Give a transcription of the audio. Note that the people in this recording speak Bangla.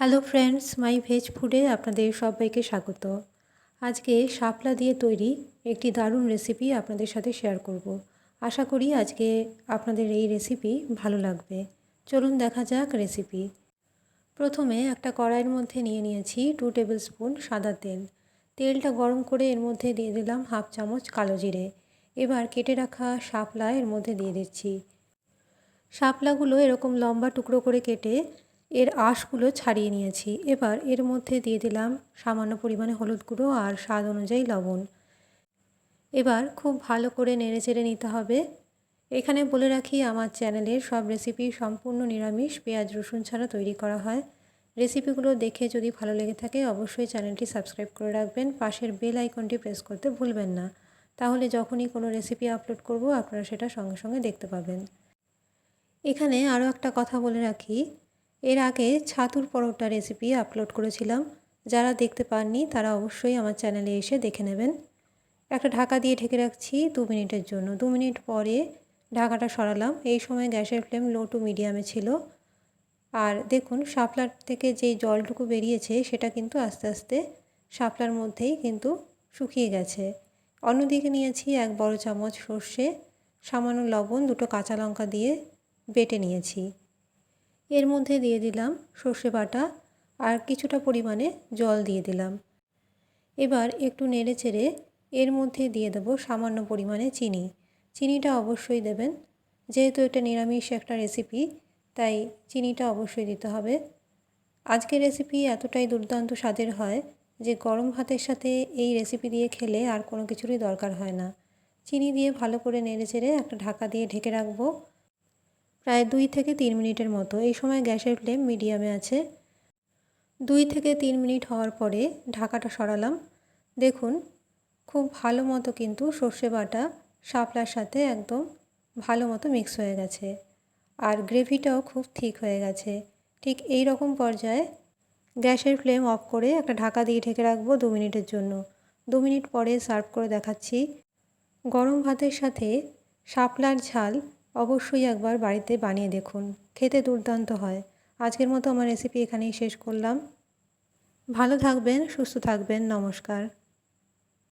হ্যালো ফ্রেন্ডস মাই ভেজ ফুডে আপনাদের সবাইকে স্বাগত। আজকে শাপলা দিয়ে তৈরি একটি দারুণ রেসিপি আপনাদের সাথে শেয়ার করব। আশা করি আজকে আপনাদের এই রেসিপি ভালো লাগবে। চলুন দেখা যাক রেসিপি প্রথমে একটা কড়াইয়ের মধ্যে নিয়ে নিয়েছি টু টেবিল স্পুন সাদা তেল। তেলটা গরম করে এর মধ্যে দিয়ে দিলাম হাফ চামচ কালো জিরে। এবার কেটে রাখা শাপলা এর মধ্যে দিয়ে দিচ্ছি। শাপলাগুলো এরকম লম্বা টুকরো করে কেটে এর আঁশগুলো ছাড়িয়ে নিয়েছি। এবার এর মধ্যে দিয়ে দিলাম সামান্য পরিমাণে হলুদ গুঁড়ো আর স্বাদ অনুযায়ী লবণ। এবার খুব ভালো করে নেড়ে চেড়ে নিতে হবে। এখানে বলে রাখি, আমার চ্যানেলের সব রেসিপি সম্পূর্ণ নিরামিষ, পেঁয়াজ, রসুন ছাড়া তৈরি করা হয়। রেসিপিগুলো দেখে যদি ভালো লেগে থাকে, অবশ্যই চ্যানেলটি সাবস্ক্রাইব করে রাখবেন। পাশের বেল আইকনটি প্রেস করতে ভুলবেন না। তাহলে যখনই কোনো রেসিপি আপলোড করব, আপনারা সেটা সঙ্গে সঙ্গে দেখতে পাবেন। এখানে আরও একটা কথা বলে রাখি এর আগে ছাতুর পরোটা রেসিপি আপলোড করেছিলাম। যারা দেখতে পাননি, তারা অবশ্যই আমার চ্যানেলে এসে দেখে নেবেন। একটা ঢাকা দিয়ে ঢেকে রাখছি দু মিনিটের জন্য। দু মিনিট পরে ঢাকাটা সরালাম। এই সময় গ্যাসের ফ্লেম লো টু মিডিয়ামে ছিল। আর দেখুন, শাপলার থেকে যেই জলটুকু বেরিয়েছে, সেটা কিন্তু আস্তে আস্তে শাপলার মধ্যেই কিন্তু শুকিয়ে গেছে। অন্যদিকে নিয়েছি এক বড় চামচ সর্ষে, সামান্য লবণ, দুটো কাঁচা লঙ্কা দিয়ে বেটে নিয়েছি। এর মধ্যে দিয়ে দিলাম সর্ষে বাটা আর কিছুটা পরিমাণে জল দিয়ে দিলাম। এবার একটু নেড়ে চেড়ে এর মধ্যে দিয়ে দেবো সামান্য পরিমাণে চিনি। চিনিটা অবশ্যই দেবেন। যেহেতু এটা নিরামিষ একটা রেসিপি তাই চিনিটা অবশ্যই দিতে হবে। আজকের রেসিপি এতটাই দুর্দান্ত স্বাদের হয় যে গরম ভাতের সাথে এই রেসিপি দিয়ে খেলে আর কোনো কিছুরই দরকার হয় না। চিনি দিয়ে ভালো করে নেড়ে চেড়ে একটা ঢাকা দিয়ে ঢেকে রাখব। প্রায় দুই থেকে তিন মিনিটের মতো। এই সময় গ্যাসের ফ্লেম মিডিয়ামে আছে। দুই থেকে তিন মিনিট হওয়ার পরে ঢাকাটা সরালাম। দেখুন, খুব ভালো মতো কিন্তু সর্ষে বাটা শাপলার সাথে একদম ভালো মতো মিক্স হয়ে গেছে। আর গ্রেভিটাও খুব ঠিক হয়ে গেছে। ঠিক এই রকম পর্যায়ে গ্যাসের ফ্লেম অফ করে একটা ঢাকা দিয়ে ঢেকে রাখব দু মিনিটের জন্য। দু মিনিট পরে সার্ভ করে দেখাচ্ছি। গরম ভাতের সাথে শাপলার ঝাল অবশ্যই একবার বাড়িতে বানিয়ে দেখুন। খেতে দুর্দান্ত হয়। আজকের মতো আমার রেসিপি এখানেই শেষ করলাম। ভালো থাকবেন, সুস্থ থাকবেন। নমস্কার।